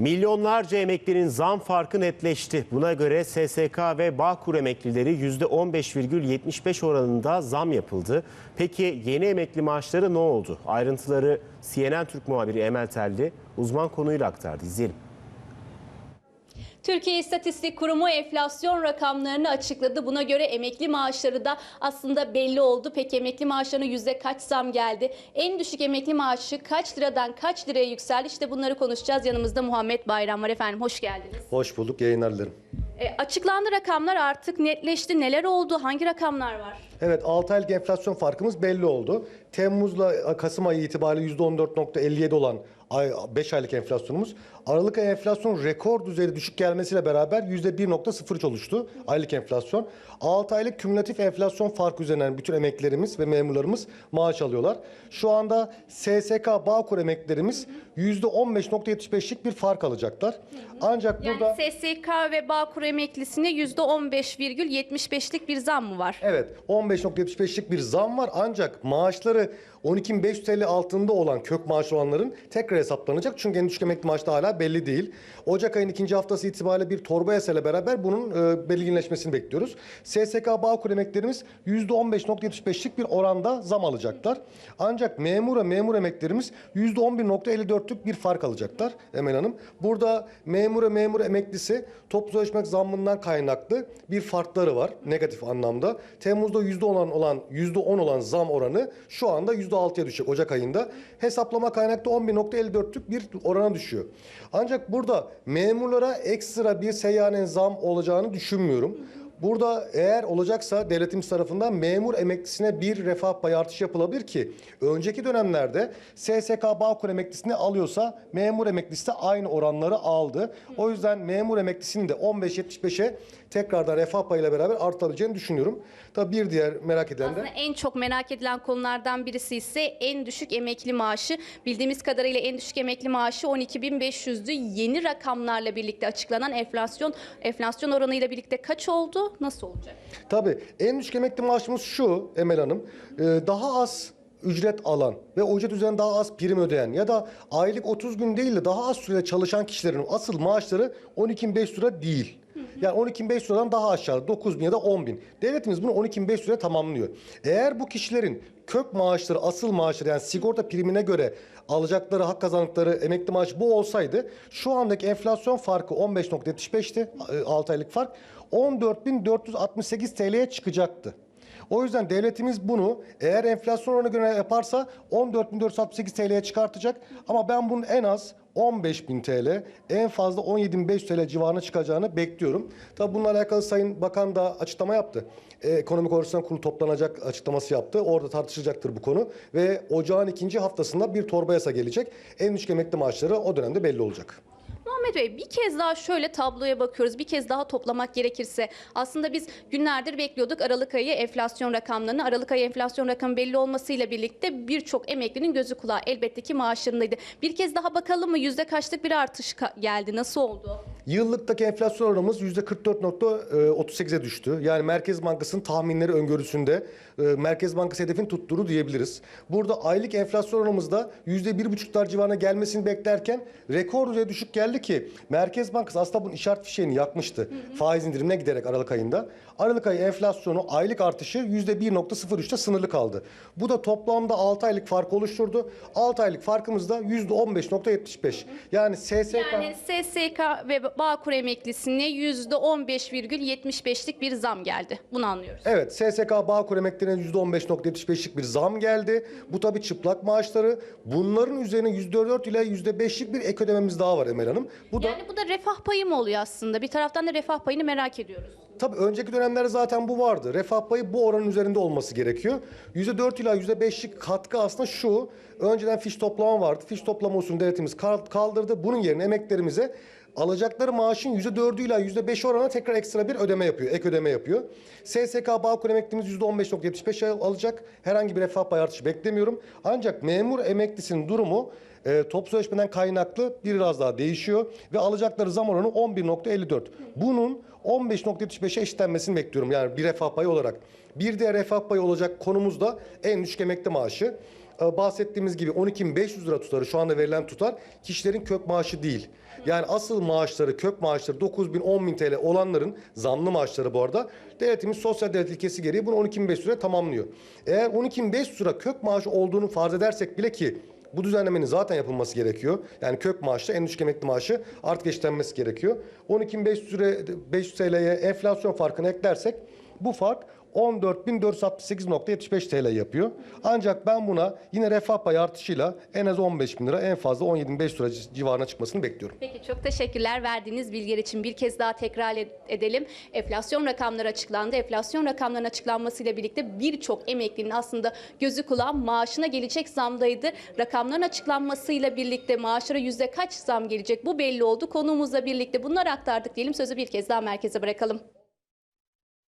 Milyonlarca emeklinin zam farkı netleşti. Buna göre SSK ve Bağkur emeklileri %15,75 oranında zam yapıldı. Peki yeni emekli maaşları ne oldu? Ayrıntıları CNN Türk muhabiri Emel Telli uzman konuyla aktardı. İzleyelim. Türkiye İstatistik Kurumu enflasyon rakamlarını açıkladı. Buna göre emekli maaşları da aslında belli oldu. Peki emekli maaşlarına yüzde kaç zam geldi? En düşük emekli maaşı kaç liradan kaç liraya yükseldi? İşte bunları konuşacağız. Yanımızda Muhammed Bayram var efendim. Hoş geldiniz. Hoş bulduk, yayınlar dilerim. E, açıklandı rakamlar artık netleşti. Neler oldu? Hangi rakamlar var? Evet, 6 aylık enflasyon farkımız belli oldu. Temmuz'la Kasım ayı itibariyle %14.57 olan ay, 5 aylık enflasyonumuz. Aralık ayı enflasyon rekor düzeyde düşük gelmesiyle beraber %1.03 oluştu aylık enflasyon. 6 aylık kümülatif enflasyon farkı üzerinden bütün emeklilerimiz ve memurlarımız maaş alıyorlar. Şu anda SSK Bağkur emeklilerimiz %15.75'lik bir fark alacaklar. Ancak Yani burada... SSK ve Bağkur emeklisine %15,75'lik bir zam mı var? Evet 15.75'lik bir zam var ancak maaşları 12.500 TL altında olan kök maaş olanların tekrar hesaplanacak. Çünkü en düşük emekli maaşı da hala belli değil. Ocak ayının ikinci haftası itibariyle bir torba yasayla beraber bunun e, belirginleşmesini bekliyoruz. SSK Bağkur emeklerimiz %15.75'lik bir oranda zam alacaklar. Ancak memura memur emeklerimiz %11.54'lük bir fark alacaklar Emel Hanım. Burada memura memur emeklisi toplu sözleşme zammından kaynaklı bir farkları var negatif anlamda. Temmuz'da %10 olan, olan %10 olan zam oranı şu anda %6'ya düşecek Ocak ayında. Hesaplama kaynaklı 11.54'lük bir orana düşüyor. Ancak burada memurlara ekstra bir seyyanen zam olacağını düşünmüyorum. Burada eğer olacaksa devletimiz tarafından memur emeklisine bir refah payı artışı yapılabilir ki önceki dönemlerde SSK Bağkur emeklisini alıyorsa memur emeklisi de aynı oranları aldı. O yüzden memur emeklisinin de 15.75'e tekrardan refah payıyla beraber artabileceğini düşünüyorum. Tabii bir diğer merak edilen de Aslında en çok merak edilen konulardan birisi ise en düşük emekli maaşı. Bildiğimiz kadarıyla en düşük emekli maaşı 12.500'dü. Yeni rakamlarla birlikte açıklanan enflasyon enflasyon oranıyla birlikte kaç oldu? Nasıl olacak? Tabii en düşük emekli maaşımız şu Emel Hanım. e, daha az ücret alan ve ücret üzerine daha az prim ödeyen ya da aylık 30 gün değil de daha az süre çalışan kişilerin asıl maaşları 12.500 lira değil. Yani 12.500 liradan daha aşağı 9 bin ya da 10 bin. Devletimiz bunu 12.500 liraya tamamlıyor. Eğer bu kişilerin kök maaşları, asıl maaşları yani sigorta primine göre alacakları, hak kazandıkları emekli maaşı bu olsaydı şu andaki enflasyon farkı 15.75'ti 6 aylık fark 14.468 TL'ye çıkacaktı. O yüzden devletimiz bunu eğer enflasyon oranına göre yaparsa 14.468 TL'ye çıkartacak. Ama ben bunun en az 15.000 TL, en fazla 17.500 TL civarına çıkacağını bekliyorum. Tabii bununla alakalı Sayın Bakan da açıklama yaptı. Ee, Ekonomik Koordinasyon Kurulu toplanacak açıklaması yaptı. Orada tartışılacaktır bu konu. Ve ocağın ikinci haftasında bir torba yasa gelecek. En düşük emekli maaşları o dönemde belli olacak. Muhammed Bey bir kez daha şöyle tabloya bakıyoruz. Bir kez daha toplamak gerekirse aslında biz günlerdir bekliyorduk Aralık ayı enflasyon rakamlarını. Aralık ayı enflasyon rakamı belli olmasıyla birlikte birçok emeklinin gözü kulağı elbette ki maaşlarındaydı. Bir kez daha bakalım mı yüzde kaçlık bir artış geldi? Nasıl oldu? Yıllıktaki enflasyon oranımız %44.38'e düştü. Yani Merkez Bankası'nın tahminleri öngörüsünde e, Merkez Bankası hedefin tuttuğunu diyebiliriz. Burada aylık enflasyon oranımızda %1,5'lar civarına gelmesini beklerken rekor düzeye düşük geldi ki Merkez Bankası aslında bunun işaret fişeğini yakmıştı. Faiz indirimine giderek Aralık ayında. Aralık ayı enflasyonu aylık artışı %1.03'te sınırlı kaldı. Bu da toplamda 6 aylık fark oluşturdu. 6 aylık farkımız da %15.75. Yani SSK... Yani SSK ve Bağkur emeklisine yüzde 15,75'lik bir zam geldi. Bunu anlıyoruz. Evet SSK Bağkur emeklerine %15.75'lik bir zam geldi. Bu tabii çıplak maaşları. Bunların üzerine %4 ile %5'lik bir ek ödememiz daha var Emel Hanım. Bu da Yani bu da refah payı mı oluyor aslında? Bir taraftan da refah payını merak ediyoruz. tabii önceki dönemlerde zaten bu vardı. Refah payı bu oranın üzerinde olması gerekiyor. %4 ila %5'lik katkı aslında şu. Önceden fiş toplama vardı. Fiş toplama usulünü devletimiz kal- kaldırdı. Bunun yerine emeklerimize alacakları maaşın %4'ü ila %5 oranına tekrar ekstra bir ödeme yapıyor. Ek ödeme yapıyor. SSK Bağkur emeklimiz %15.75 al- alacak. Herhangi bir refah payı artışı beklemiyorum. Ancak memur emeklisinin durumu e, top sözleşmeden kaynaklı biraz daha değişiyor ve alacakları zam oranı 11.54. Bunun 15.75'e eşitlenmesini bekliyorum yani bir refah payı olarak. Bir diğer refah payı olacak konumuz da en düşük emekli maaşı. E, bahsettiğimiz gibi 12.500 lira tutarı şu anda verilen tutar kişilerin kök maaşı değil. Yani asıl maaşları, kök maaşları 9 bin, 10 bin TL olanların zamlı maaşları bu arada devletimiz sosyal devlet ilkesi gereği bunu 12.500 lira tamamlıyor. Eğer 12.500 lira kök maaşı olduğunu farz edersek bile ki bu düzenlemenin zaten yapılması gerekiyor. Yani kök maaşla en düşük emekli maaşı artık eşitlenmesi gerekiyor. 12.500 lira 500 TL'ye enflasyon farkını eklersek bu fark 14.468.75 TL yapıyor. Ancak ben buna yine refah payı artışıyla en az 15 bin lira en fazla 17.500 lira civarına çıkmasını bekliyorum. Peki çok teşekkürler verdiğiniz bilgiler için bir kez daha tekrar ed- edelim. Enflasyon rakamları açıklandı. Enflasyon rakamlarının açıklanmasıyla birlikte birçok emeklinin aslında gözü kulağı maaşına gelecek zamdaydı. Rakamların açıklanmasıyla birlikte maaşlara yüzde kaç zam gelecek bu belli oldu. Konuğumuzla birlikte bunları aktardık diyelim. Sözü bir kez daha merkeze bırakalım.